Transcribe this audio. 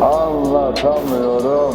Anlatamıyorum.